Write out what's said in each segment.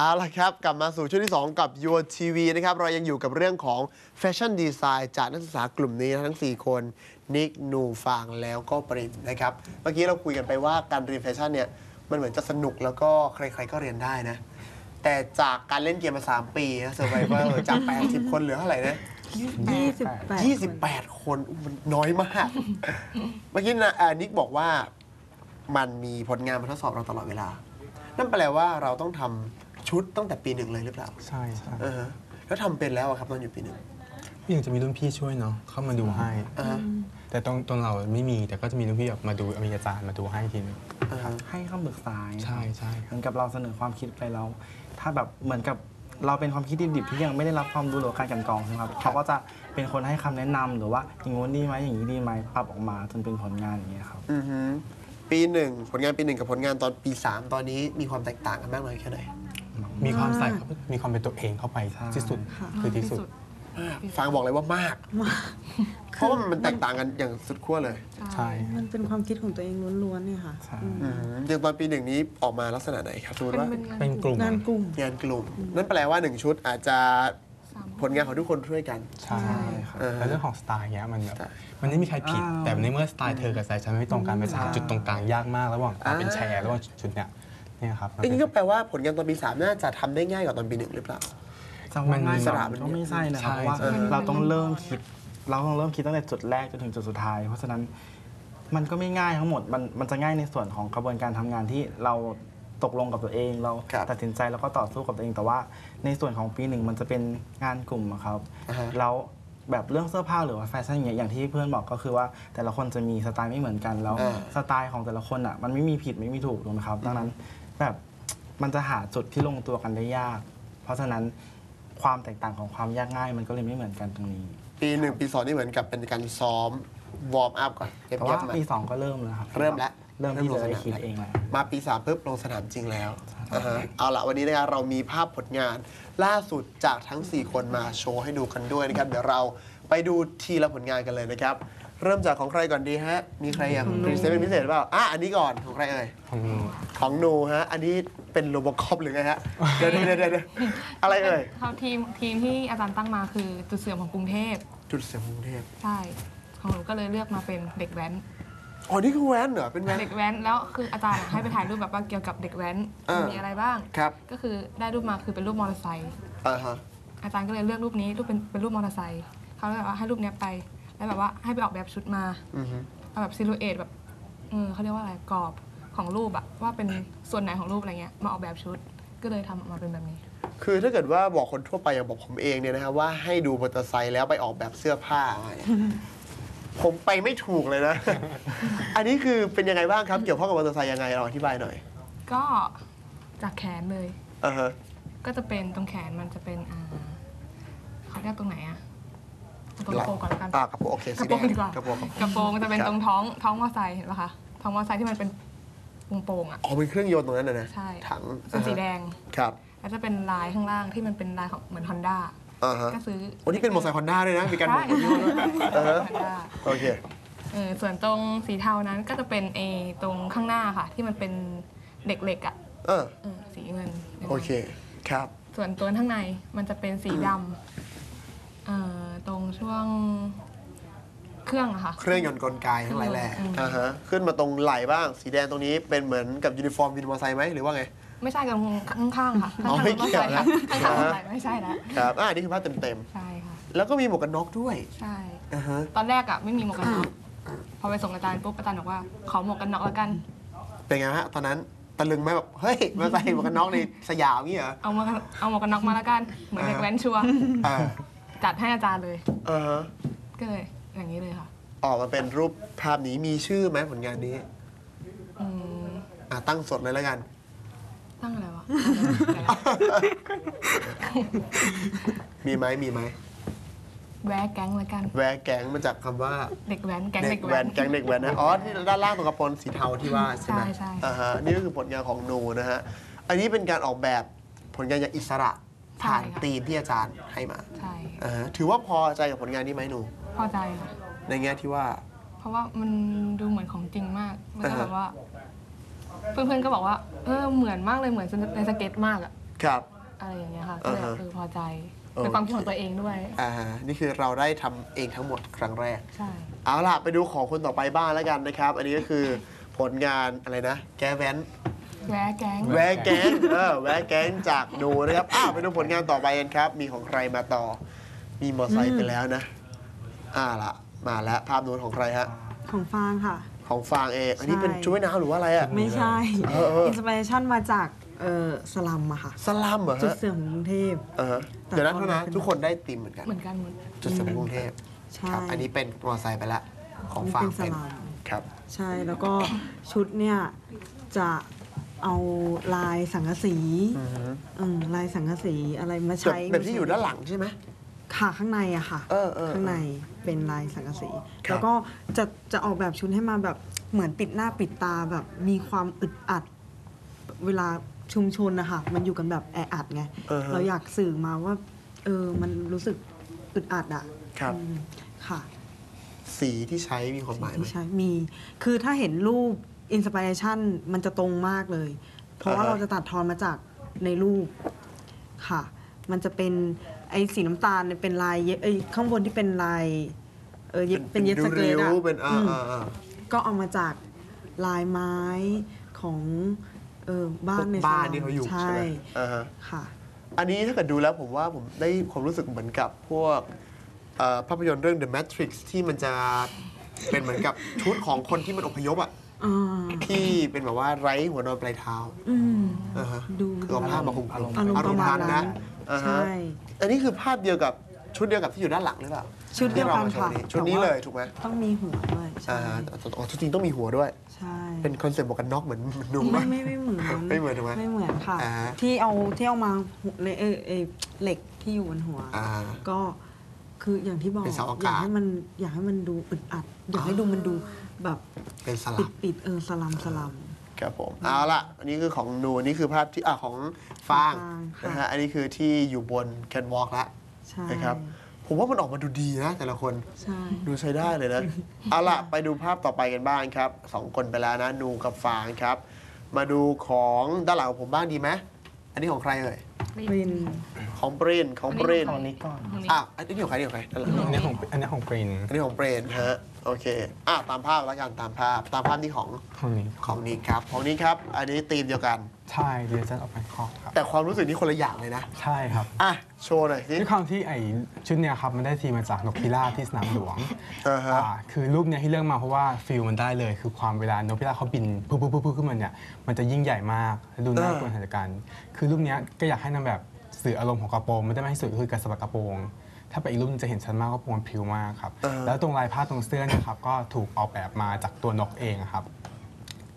เอาละครับ กลับมาสู่ช่วงที่ 2 กับ Your TV นะครับ เรายังอยู่กับเรื่องของแฟชั่นดีไซน์จากนักศึกษากลุ่มนี้นะทั้ง 4 คน นิกนูฟางแล้วก็ปริมนะครับ เมื่อกี้เราคุยกันไปว่าการเรียนแฟชั่นเนี่ย มันเหมือนจะสนุกแล้วก็ใครๆก็เรียนได้นะ แต่จากการเล่นเกมมา 3 ปีนะ Survivor จาก 80 คนเหลือเท่าไหร่นะยี่สิบแปด28 คนอุ๊ยมันน้อยมาก เมื่อกี้นะอ่านิกบอกว่ามันมีผลงานมาทดสอบเราตลอดเวลา นั่นแปลว่าเราต้องทำ ชุดตั้งแต่ปีหนึ่งเลยหรือเปล่าใช่ใช่เออฮะแล้วทำเป็นแล้วอะครับตอนอยู่ปีหนึ่งยังจะมีรุ่นพี่ช่วยเนาะเข้ามาดูให้ อ่าฮะแต่ตรงตรงเราไม่มีแต่ก็จะมีรุ่นพี่แบบมาดูมีอาจารย์มาดูให้ทีนึงอ่าฮะ ให้คำปรึกษาใช่ใช่เหมือนกับเราเสนอความคิดไปแล้ว ถ้าแบบเหมือนกับเราเป็นความคิดดิบๆที่ยังไม่ได้รับความรู้หรือการกลันกรองใช่ไหมครับเขาก็จะเป็นคนให้คำแนะนำหรือว่าอย่างงู้นดีไหมอย่างนี้ดีไหมปรับออกมาจนเป็นผลงานอย่างเงี้ยครับ อือฮึปีหนึ่งผลงานปีหนึ่งกับผลงานตอนปีสามตอนนี้มีความแตกต่างกันมากน้อยแค่ไหน มีความใส่เข้ามีความเป็นตัวเองเข้าไปใช่ที่สุดคือที่สุด ฟังบอกเลยว่ามาก เพราะว่ามันแตกต่างกันอย่างสุดขั้วเลยใช่ มันเป็นความคิดของตัวเองล้วนๆเนี่ยค่ะใช่ อืมอืมอย่างตอนปีหนึ่งนี้ออกมาลักษณะไหนครับสมมติว่า เป็นกลุ่มงานกลุ่ม งานกลุ่ม นั่นแปลว่าหนึ่งชุดอาจจะผลงานของทุกคนช่วยกัน ใช่ครับเออแล้วเรื่องของสไตล์เนี้ยมันแบบใช่มันไม่มีใครผิดอ้าวแต่ในเมื่อสไตล์เธอกับสไตล์ฉันไม่ตรงกันไปหาใช่จุดตรงกลางยากมากระหว่างความเป็นอ่าแชร์ระหว่างชุดเนี้ย เนี่ยครับมันอันเป็นนี้ก็แปลว่าผลงานตอนปีสามน่าจะทำได้ง่ายกว่าตอนปีหนึ่งหรือเปล่า จังหวะง่ายมันมีกว่าสระมันก็ไม่ใช่นะครับใช่เพราะว่าใช่ เราต้องเริ่มคิด เราต้องเริ่มคิดตั้งแต่จุดแรกจนถึงจุดสุดท้าย เพราะฉะนั้นมันก็ไม่ง่ายทั้งหมดมันมันจะง่ายในส่วนของกระบวนการทำงานที่เราตกลงกับตัวเอง เราครับตัดสินใจแล้วก็ต่อสู้กับตัวเองแต่ว่า ในส่วนของปีหนึ่งมันจะเป็นงานกลุ่มอะครับอ่าฮะ แล้วแบบเรื่องเสื้อผ้าหรือว่าแฟชั่นอย่างเงี้ยอย่างที่เพื่อนบอกก็คือว่าแต่ละคนจะมีสไตล์ไม่เหมือนกันแล้วอ่าสไตล์ของแต่ละคนอะมันไม่มีผิดไม่มีถูกถูกไหมครับ ดังนั้น แบบมันจะหาจุดที่ลงตัวกันได้ยาก เพราะฉะนั้นความแตกต่างของความยากง่ายมันก็เลยไม่เหมือนกันตรงนี้ปีหนึ่งปีสองนี่เหมือนกับเป็นการซ้อมวอร์มอัพก่อนเก็บแต่เก็ว่าบมาปีสองก็เริ่มแล้วครับเริ่มแล้ว เริ่มที่เริ่มลงจะได้สนามคิดแล้วเองแล้ว มาปีสามปุ๊บลงสนามจริงแล้วอ่าฮะเอาละวันนี้นะครับเรามีภาพผลงาน ล่าสุดจากทั้ง 4 คนมาโชว์ให้ดูกันด้วยนะครับ เดี๋ยวเราไปดูทีละผลงานกันเลยนะครับ เริ่มจากของใครก่อนดีฮะ มีใครอยากพรีเซนต์เป็นพิเศษหรือเปล่าอะอันนี้ก่อนของใครเอ่ย ของของหนูฮะ อันนี้เป็นโรบอคอปหรือไงฮะ เดี๋ยวเดี๋ยวเดี๋ยวเดี๋ยวอะไรเอ่ย เขาทีมทีมที่อาจารย์ตั้งมาคือจุดเสื่อมของกรุงเทพจุดเสียงกรุงเทพใช่ของหนูก็เลยเลือกมาเป็นเด็กแว้น อ๋อ นี่คือแว้นเหรอ เป็นแว้น เด็กแว้นแล้วคืออาจารย์อะให้ไปถ่ายรูปแบบว่าเกี่ยวกับเด็กแว้นอ่ามีมีอะไรบ้าง ครับก็คือได้รูปมาคือเป็นรูปมอเตอร์ไซค์อ่าฮะอาจารย์ก็เลยเลือกรูปนี้รูปเป็นเป็นรูปมอเตอร์ไซค์เขาเลยแบบว่าให้รูปเนี้ยไป แล้วแบบว่าให้ไปออกแบบชุดมาอือฮึเอาแบบซิลูเอตแบบเออเขาเรียกว่าอะไรกรอบของรูปอะว่าเป็นส่วนไหนของรูปอะไรเงี้ยมาออกแบบชุดก็เลยทำออกมาเป็นแบบนี้ คือถ้าเกิดว่าบอกคนทั่วไปอย่างบอกผมเองเนี่ยนะครับว่าให้ดูมอเตอร์ไซค์แล้วไปออกแบบเสื้อผ้าอะไรผมไปไม่ถูกเลยนะ อันนี้คือเป็นยังไงบ้างครับ เกี่ยวข้องกับมอเตอร์ไซค์ยังไงลองอธิบายหน่อยก็จากแขนเลย อ่าฮะก็จะเป็นตรงแขนมันจะเป็นอ่าเขาเรียกตรงไหนอะเอา ตรงหลักงระโปรงก่อนแล้วกัน อ่ากระโปรงโอเคกสีระแดโปรงงดีกว่า กระโปรงกระโปรงจะเป็นครับตรงท้องท้องมอไซค์เห็นปะคะท้องมอไซค์ที่มันเป็นโป่งๆอะอ๋อเป็นเครื่องยนต์ตรงนั้นนะนะใช่ ถังเป็นสีแดง ครับแล้วจะเป็นลายข้างล่างที่มันเป็นลายของเหมือนฮอนด้าอ่าฮะก็ซื้อโอ้นี่เป็นมอเตอร์ไซค์ฮอนด้าด้วยนะมีการบใช่อกยี่ห้อด้วยอ่าฮะฮอนด้าโอเค เออส่วนตรงสีเทานั้นก็จะเป็นเอตรงข้างหน้าค่ะ ที่มันเป็นเด็กเหล็กอะเออเออสีเงิน โอเคครับ ส่วนตัวข้างในมันจะเป็นสีดำ เอ่อตรงช่วงเครื่องอะค่ะ เครื่องยนต์กลไกทั้งหลายแหล่อืม อ่าฮะขึ้นมาตรงไหล่บ้าง สีแดงตรงนี้เป็นเหมือนกับยูนิฟอร์มวินมอเตอร์ไซค์ไหมหรือว่าไง ไม่ใช่กับข้างๆค่ะอ๋อข้างๆไม่เกี่ยวนะ ข้างๆรถไฟไม่ใช่นะครับอ่าอันนี้คือภาพเต็มใช่ค่ะ ๆ แล้วก็มีหมวกกันน็อกด้วยใช่ อ่าฮะตอนแรกอะไม่มีหมวกกันน็อกพอไปส่งอาจารย์ปุ๊บอาจารย์บอกว่าขอหมวกกันน็อกแล้วกัน เป็นไงฮะตอนนั้นตะลึงไหมแบบเฮ้ยมาใส่หมวกกันน็อกในสยามงี้เหรอเอามาเอาหมวกกันน็อกมาแล้วกัน เหมือนเด็กแว้นชัวร์อ่า จัดให้อาจารย์เลยอ่าฮะก็เลยอย่างนี้เลยค่ะ ออกมาเป็นรูปภาพนี้มีชื่อไหมผลงานนี้ อืมอ่าตั้งสดเลยแล้วกัน ตั้งอะไรวะ มีไหมมีไหมแวะแก๊งแล้วกัน แวร์แก๊งมาจากคำว่า เด็กแว้นแก๊งเด็เด็กกแวแว้น นแก๊งเด็กแวนนะอ๋อที่ด้านล่างตรงกระโปรงสีเทาที่ว่าใช่ไหมใช่ใช่ อ่าฮะนี่ก็คือผลงานของหนูนะฮะ อันนี้เป็นการออกแบบผลงานอย่างอิสระ ผ่านธีมที่อาจารย์ให้มาใช่อ่าฮะถือว่าพอใจกับผลงานนี้ไหมหนู พอใจค่ะในแง่ที่ว่า เพราะว่ามันดูเหมือนของจริงมากแล้วก็อ่าฮะแบบว่า เพื่อนๆก็บอกว่า เออเหมือนมากเลยเหมือนในสเก็ตมากอะครับ อะไรอย่างเงี้ยค่ะก็เลยอ่าฮะ เออพอใจเออเป็นความคิดของตัวเองด้วย อ่านี่คือเราได้ทำเองทั้งหมดครั้งแรก ใช่ เอาล่ะ ไปดูของคนต่อไปบ้างแล้วกันนะครับ อันนี้ก็คือผลงานอะไรนะ แกแวน แวะแก๊ง แวะแก๊งเออแวะแก๊งจากดูนะครับอ้าวไปดูผลงานต่อไปกันครับ มีของใครมาต่อ มีมอไซค์ไปแล้วนะ อ่าล่ะมาแล้วภาพนู้นของใครฮะ ของฟางค่ะ ของฟางเองอันนี้เป็นใช่ช่วยน้ำหรือว่าอะไรอะ ไม่ใช่เออเอออิอินสปิเรชันมาจากเออสลัมอะค่ะ สลัมเหรอจุดฮะเสื่อมของกรุงเทพ เออแต่เดี๋ยวนะตอนเท่านั้นเป็นทุกคนได้ตีมเหมือนกัน เหมือนกันหมด จุดเสริมกรุงเทพใช่ครับ อันนี้เป็นมอไซค์ไปละของนี่ฟางเป็นสเป็นลัม ครับ ใช่แล้วก็ชุดเนี่ยจะ เอาลายสังกะสีอือฮึอืมลายสังกะสีอะไรมาแบบใช้แบบที่อยู่ด้านหลังใช่ไหม ค่ะข้างในอะค่ะเออเออข้างในเป็นลายสังกะสี ครับ แล้วก็จะจะออกแบบชุดให้มาแบบเหมือนปิดหน้าปิดตาแบบมีความอึดอัด เวลาชุมชนนะคะมันอยู่กันแบบแออัดไง เออฮะ เราอยากสื่อมาว่า เออมันรู้สึกอึดอัดอะครับ อืมค่ะ สีที่ใช้มีความหมายไหม ที่ใช้มี คือถ้าเห็นรูป อินสปิเรชันมันจะตรงมากเลย เพราะว่าอ่าฮะ เราจะตัดทอนมาจากในรูปค่ะ มันจะเป็นไอ้สีน้ำตาลเนี่ยเป็นลายเย็บไอ้ข้างบนที่เป็นลายเออเย็บเป็นเย็บสเกิร์ตริ้อะวๆเป็นอ่าอืม อ่าอ่า ก็เอามาจากลายไม้ของเออบ้านในบ้านซที่เขาอยู่ใช่ใช่ไหมอ่าฮะ ค่ะ อันนี้ถ้าเกิดดูแล้วผมว่าผมได้ความรู้สึกเหมือนกับพวกเอ่อภาพยนตร์เรื่อง The Matrix ที่มันจะเป็นเหมือนกับชุดของคนที่มันอพยพอะ อ่าที่ เป็นแบบว่าไร้หัวนอนปลายเท้าอืมอ่าฮะดูคือเอาผ้ามาคลุมอารมณ์อารมณ์ประมาณนั้นอ่าฮะใช่ อันนี้คือภาพเดียวกับชุดเดียวกับที่อยู่ด้านหลังหรือเปล่าชุดเดียวกันที่รามาโชค่ะชุดนี้เลยถูกไหมต้องมีหัวด้วยอ่าใช่ฮะอ๋อจริงๆต้องมีหัวด้วย ใช่เป็นคอนเซ็ปต์หมวกกันน็อกเหมือนหนุ่มไม่ปะ ไม่ไม่เหมือนไม่เหมือนถูกไหมไม่เหมือนค่ะ อ่า ที่เอาที่เอามาหุเลยเออเออเหล็กที่อยู่บนหัว อ่า ก็ คืออย่างที่บอกเป็นเสาอากาศอยากให้มันอยากให้มันดูอึดอัด อยากให้ดูมันดูแบบเป็นสปิลัดบ ปิดเออสลัมสลัม ครับผมเอาละอันนี้คือของนูนนี่คือภาพที่อะของฟางฟางค่ะ นะฮะอันนี้คือที่อยู่บนแคนวอล์กละใช่นะครับผมว่ามันออกมาดูดีนะ แต่ละคนใช่ ดูใช้ได้เลยนะเอาละไปดูภาพต่อไปกันบ้างครับสองคนไปแล้วนะนูกับฟางครับ มาดูของด้านหลังของผมบ้างดีไหมอันนี้ของใครเอ่ย เป็นของเบรนของเบรนของนี้ก่อนอะอันนี้ของใครอันนี้ของใครด้านหลังอันนี้ของอันนี้ของปรินอันนี้ของเบรนฮะ โอเค อะตามภาพแล้วกันตามภาพ ตามภาพที่ของของนี้ของนี้ครับ ของนี้ครับ อันนี้ธีมเดียวกัน ใช่เดียร์ออกไปคอกครับ แต่ความรู้สึกนี่คนละอย่างเลยนะ ใช่ครับ อะ โชว์หน่อยสิด้วยความที่ไอชุดเนี้ยครับ มันได้ทีมาจากนกพิราบที่สนามหลวงอ่าฮะ อ่าคือรูปเนี้ยที่เลือกมาเพราะว่าฟิลมันได้เลย คือความเวลานกพิราบเขาบินปุ๊บปุ๊บปุ๊บปุ๊บขึ้นมาเนี่ยมันจะยิ่งใหญ่มากและดูน่ากลัวในสถานการณ์คือรูปเนี้ยก็อยากให้นำแบบสื่ออารมณ์ของกระโปรงมันได้ไม่ให้สุดก็คือการสะบัดกระโปรง ถ้าไปอีกรูปนึงจะเห็นชัดมากว่ากระโปรงมันพริ้วมากครับอ่าแล้วตรงลายผ้าตรงเสื้อเนี่ยครับก็ถูกออกแบบมาจากตัวนกเองครับ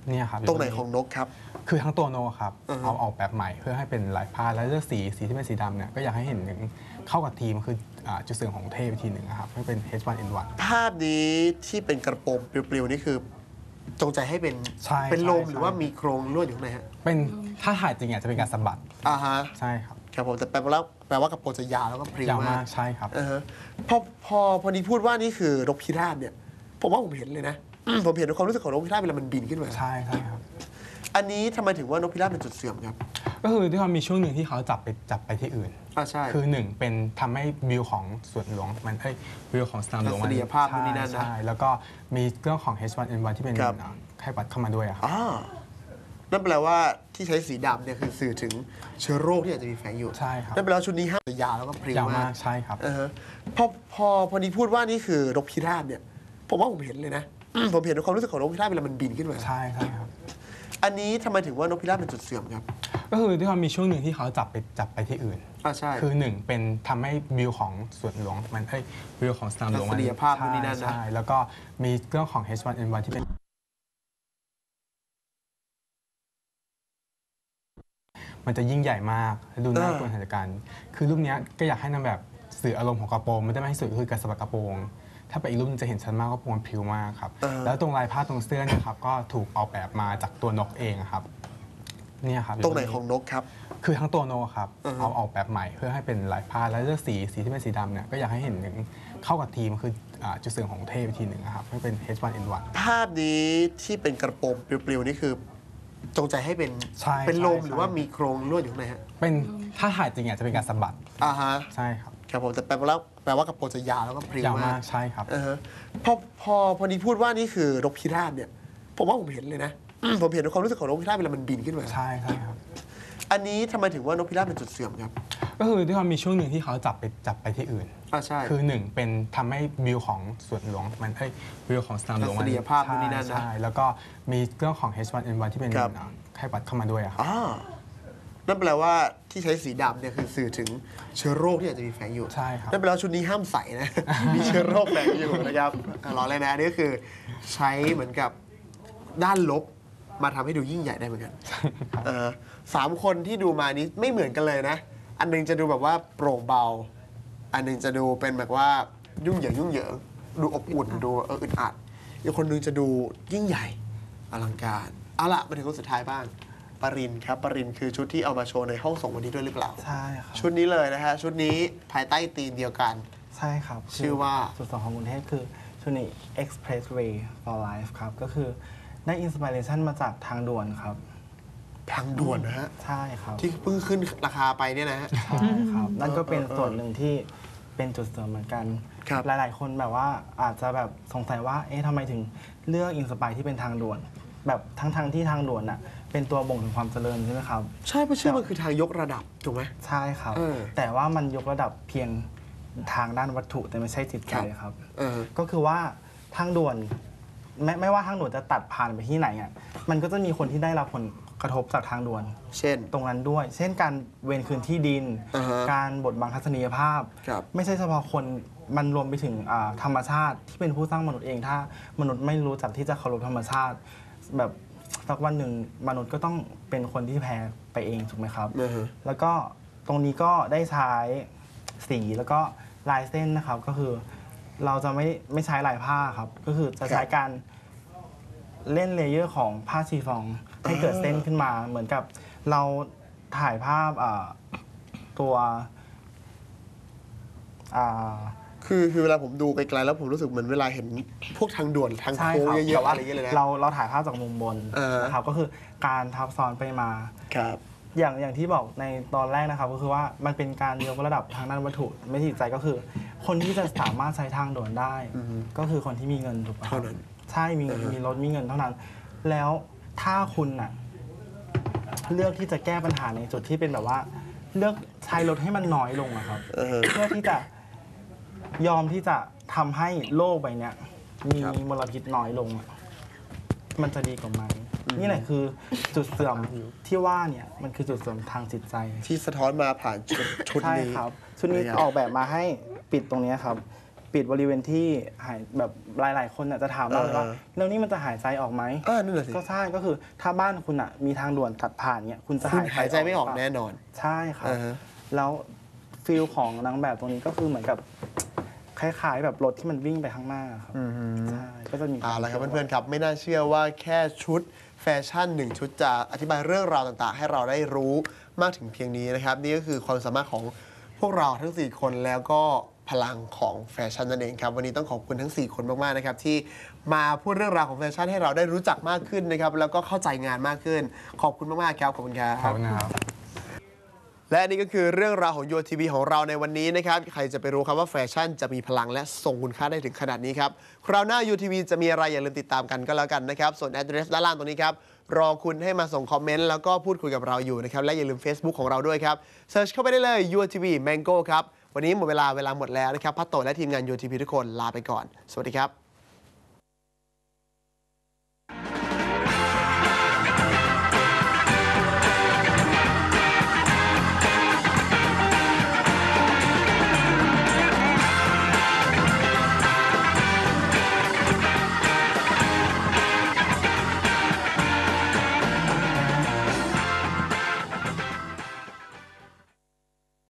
เนี่ยครับตรงไหนของนกครับ คือทั้งตัวโนครับอือฮึเอาออกแบบใหม่เพื่อให้เป็นลายผ้าแล้วเลือกสีสีที่เป็นสีดำเนี่ยก็อยากให้เห็นถึงเข้ากับทีมคืออ่าจุดเสื่อมของเทพอีกทีหนึ่งนะครับให้เป็น H1N1 ภาพนี้ที่เป็นกระโปรงปลิวๆนี่คือจงใจให้เป็นใช่เป็นลมใช่หรือว่ามีโครงลวดอยู่ข้างในฮะเป็นถ้าถ่ายจริงอะจะเป็นการสะบัดอ่าฮะใช่ครับครับผมแต่แปลว่า แปลว่ากระโปรงจะยาวแล้วก็พริ้วยาวมามากกใช่ครับอ่าฮะพอพอพอดีพูดว่านี่คือนกพิราบเนี่ย ผมว่าผมเห็นเลยนะอืมผมเห็นความรู้สึกของนกพิราบเวลามันบินขึ้นมา ใช่ใช่ครับ อันนี้ทำไมถึงว่านกพิราบเป็นจุดเสื่อมครับก็คือที่มันมีช่วงหนึ่งที่เขาจับไปจับไปที่อื่น อ่าใช่ คือหนึ่งเป็นทำให้วิวของสวนหลวงมันเอ้ยวิวของสนามหลวงมัทัศนียภาพนู่นนี่นั่นนะใช่แล้วก็มีเรื่องของ H1N1 ที่เป็นครับอ่าไข้หวัดเข้ามาด้วยอะครับ อ่า นั่นแปลว่าที่ใช้สีดำเนี่ยคือสื่อถึงเชื้อโรคที่อาจจะมีแฝงอยู่ใช่ครับนั่นแปลว่าชุดนี้ห้ามจะยาวแล้วก็พริ้วยาวมามากกใช่ครับ อ่าฮะพอพอพอดีพูดว่านี่คือนกพิราบเนี่ย ผมว่าผมเห็นเลยนะอืมผมเห็นความรู้สึกของนกพิราบเวลามันบินขึ้นมา ใช่ใช่ครับ อันนี้ทำไมถึงว่านกพิราบเป็นจุดเสื่อมครับก็คือที่มันมีช่วงหนึ่งที่เขาจับไปจับไปที่อื่น อ่าใช่ คือหนึ่งเป็นทำให้วิวของสวนหลวงมันเอ้ยวิวของสนามหลวงมัทัศนียภาพนู่นนี่นั่นนะ ใช่แล้วก็มีเรื่องของ H1N1 ที่เป็น มันจะยิ่งใหญ่มากและดูน่ากลัวในสถานการณ์คือรูปเนี้ยก็อยากให้นำแบบสื่ออารมณ์ของกระโปรงมันได้ไม่ให้สุดก็คือการสะบัดกระโปรง ถ้าไปอีกรูปนึงจะเห็นชัดมากว่ากระโปรงมันพริ้วมากครับอ่าแล้วตรงลายผ้าตรงเสื้อเนี่ยครับก็ถูกออกแบบมาจากตัวนกเองครับเนี่ยครับตรงไหนของนกครับ คือทั้งตัวโนครับอือฮึเอาออกแบบใหม่เพื่อให้เป็นลายผ้าแล้วเลือกสีสีที่เป็นสีดำเนี่ยก็อยากให้เห็นถึงเข้ากับทีมคืออ่าจุดเสื่อมของเทพอีกทีหนึ่งนะครับให้เป็น H1N1 ภาพนี้ที่เป็นกระโปรงปลิวๆนี่คือ จจงใจให้เป็นใช่เป็นลมใช่ หรือว่ามีโครงลวดอยู่ข้างในฮะเป็นถ้าถ่ายจริงอะจะเป็นการสะบัดอ่าฮะใช่ครับครับผมแต่แปลว่าแล้วแปลว่ากระโปรงจะยาวแล้วก็พริ้วยาวมามากกใช่ครับอ่าฮะพอพอพอดีพูดว่านี่คือนกพิราบเนี่ย ผมว่าผมเห็นเลยนะ ผมเห็นในความรู้สึกของนกพิราบเวลามันบินขึ้นมา ใช่ใช่ครับ อันนี้ทำไมถึงว่านกพิราบเป็นจุดเสื่อมครับ ก็คือที่เขามีช่วงหนึ่งที่เขาจับไปจับไปที่อื่น อ่าใช่ คือหนึ่งเป็นทำให้วิวของสวนหลวงมันเอ้ยวิวของสนามหลวงมัทัศนียภาพนู่นนี่นั่นนะใช่แล้วก็มีเรื่องของ H1N1 ที่เป็นครับ อ่าไข้หวัดเข้ามาด้วยอะครับอ่านั่นแปลว่าที่ใช้สีดำเนี่ยคือสื่อถึงเชื้อโรคที่อาจจะมีแฝงอยู่ ใช่ครับ นั่นแปลว่าชุดนี้ห้ามใส่นะ มีเชื้อโรคแฝงอยู่นะครับอะรอเลยนะอันนี่ก็คือใช้เหมือนกับด้านลบ มาทำให้ดูยิ่งใหญ่ได้เหมือนกันเออสามคนที่ดูมานี้ไม่เหมือนกันเลยนะ อันหนึงจะดูแบบว่าโปร่งเบา อันหนึงจะดูเป็นแบบว่ายุ่งเหยิงยุ่งเหยิงดูอบอุ่นดูเอออึดอัดอีกคนนึงจะดูยิ่งใหญ่อลังการเอาละมาถึงคนสุดท้ายบ้างปรินครับปรินคือชุดที่เอามาโชว์ในห้องส่งวันนี้ด้วยหรือเปล่าใช่ครับชุดนี้เลยนะฮะชุดนี้ภายใต้ธีมเดียวกัน ใช่ครับ ชื่อว่าจุดสองของกรุงเทพคือชุดนี้ Expressway for Life ครับก็คือ ได้อินสปิเรชันมาจากทางด่วนครับ ทางด่วนนะฮะ ใช่ครับ ที่เพิ่งขึ้นราคาไปเนี่ยนะฮะ ใช่ครับ นั่นก็เป็นส่วนหนึ่งที่เป็นจุดเสริมเหมือนกัน ครับ หลาย ๆ คนแบบว่าอาจจะแบบสงสัยว่า เอ๊ะทำไมถึงเลือกอินสปายที่เป็นทางด่วน แบบทั้งทางๆที่ทางด่วนน่ะ เป็นตัวบ่งถึงความเจริญใช่ไหมครับ ใช่เพราะชื่อมันคือทางยกระดับถูกไหม ใช่ครับ เออ แต่ว่ามันยกระดับเพียงทางด้านวัตถุแต่ไม่ใช่จิตใจครับครับเออ ก็คือว่าทางด่วน ไม่ไม่ว่าทางด่วนจะตัดผ่านไปที่ไหนอะมันก็จะมีคนที่ได้รับผลกระทบจากทางด่วน เช่น ตรงนั้นด้วย เช่นการเวรคืนที่ดิน อ่าฮะการบดบังทัศนียภาพ ครับ ไม่ใช่เฉพาะคนมันรวมไปถึงอ่าธรรมชาติที่เป็นผู้สร้างมนุษย์เองถ้า มนุษย์ไม่รู้จักที่จะเคารพธรรมชาติ แบบสักวันหนึ่งมนุษย์ก็ต้องเป็นคนที่แพ้ไปเองถูกไหมครับ อือฮะ แล้วก็ตรงนี้ก็ได้ใช้สีแล้วก็ลายเส้นนะครับก็คือ เราจะไม่ไม่ใช้ลายผ้าครับ ก็คือจะใช้การเล่นเลเยอร์ของผ้าชีฟองให้เกิดเส้นขึ้นมา เหมือนกับเราถ่ายภาพอ่าตัวอ่าคือคือเวลาผมดูไกลๆแล้วผมรู้สึกเหมือนเวลาเห็นพวกทางด่วนทางใช่โค้งครับเยอะแต่ๆว่าอะไรอย่างเงี้ยเลยนะเราเราถ่ายภาพจากมุมบนเออนะครับก็คือการทับซ้อนไปมาครับ อย่างอย่างที่บอกในตอนแรกนะครับ ก็คือว่ามันเป็นการยกระดับทางด้านวัตถุไม่ใช่จิตใจก็คือ คนที่จะสามารถใช้ทางด่วนได้ อือฮึ ก็คือคนที่มีเงินถูกปะครับเท่านั้น ใช่มีอือฮึมีรถมีเงินเท่านั้น แล้วถ้าคุณน่ะเลือกที่จะแก้ปัญหาในจุดที่เป็นแบบว่า เลือกใช้รถให้มันน้อยลงอะครับ เออ เพื่อที่จะยอมที่จะทำให้โลกใบเนี้ยมีครับ มลพิษน้อยลงอะมันจะดีกว่าไหม นี่แหละคือจุดเสื่อมที่ว่าเนี่ยมันคือจุดเสื่อมทางจิตใจที่สะท้อนมาผ่านชุดชุดใช่นี้ ครับชุดนี้นะครับออกแบบมาให้ปิดตรงเนี้ยครับ ปิดบริเวณที่หายแบบหลาย ๆ คนน่ะจะถามเราเลยว่าเออ แล้วนี่มันจะหายใจออกไหมอ่านั่นแหละสิก็ใช่ก็คือถ้าบ้านคุณอะมีทางด่วนตัดผ่านเนี่ยคุณจะคุณหายหายใจไม่ออกหรืเปล่าแน่นอน ใช่ครับ อ่าฮะ แล้วฟิลของนางแบบตรงนี้ก็คือเหมือนกับ คล้ายๆ แบบรถที่มันวิ่งไปข้างหน้าครับใช่ก็จะมีเอาละครับเพื่อนๆครับ ไม่น่าเชื่อว่าแค่ชุดแฟชั่นหนึ่งชุดจะอธิบายเรื่องราวต่างๆ ให้เราได้รู้มากถึงเพียงนี้นะครับ นี่ก็คือความสามารถของพวกเราทั้ง 4 คนแล้วก็พลังของแฟชั่นนั่นเองครับ วันนี้ต้องขอบคุณทั้ง 4 คนมากๆนะครับ ที่มาพูดเรื่องราวของแฟชั่นให้เราได้รู้จักมากขึ้นนะครับ แล้วก็เข้าใจงานมากขึ้น ขอบคุณมากๆครับขอบคุณครับ ขอบคุณนะครับ และนี่ก็คือเรื่องราวของยูทีวีของเราในวันนี้นะครับ ใครจะไปรู้ครับว่าแฟชั่นจะมีพลังและส่งคุณค่าได้ถึงขนาดนี้ครับ คราวหน้ายูทีวีจะมีอะไรอย่าลืมติดตามกันก็แล้วกันนะครับ ส่วน address ด้านล่างตรงนี้ครับ รอคุณให้มาส่งคอมเมนต์แล้วก็พูดคุยกับเราอยู่นะครับ และอย่าลืม Facebook ของเราด้วยครับเซิร์ชเข้าไปได้เลย UTV Mango ครับ วันนี้หมดเวลาเวลาหมดแล้วนะครับพัตโตและทีมงาน UTV ทุกคนลาไปก่อน สวัสดีครับ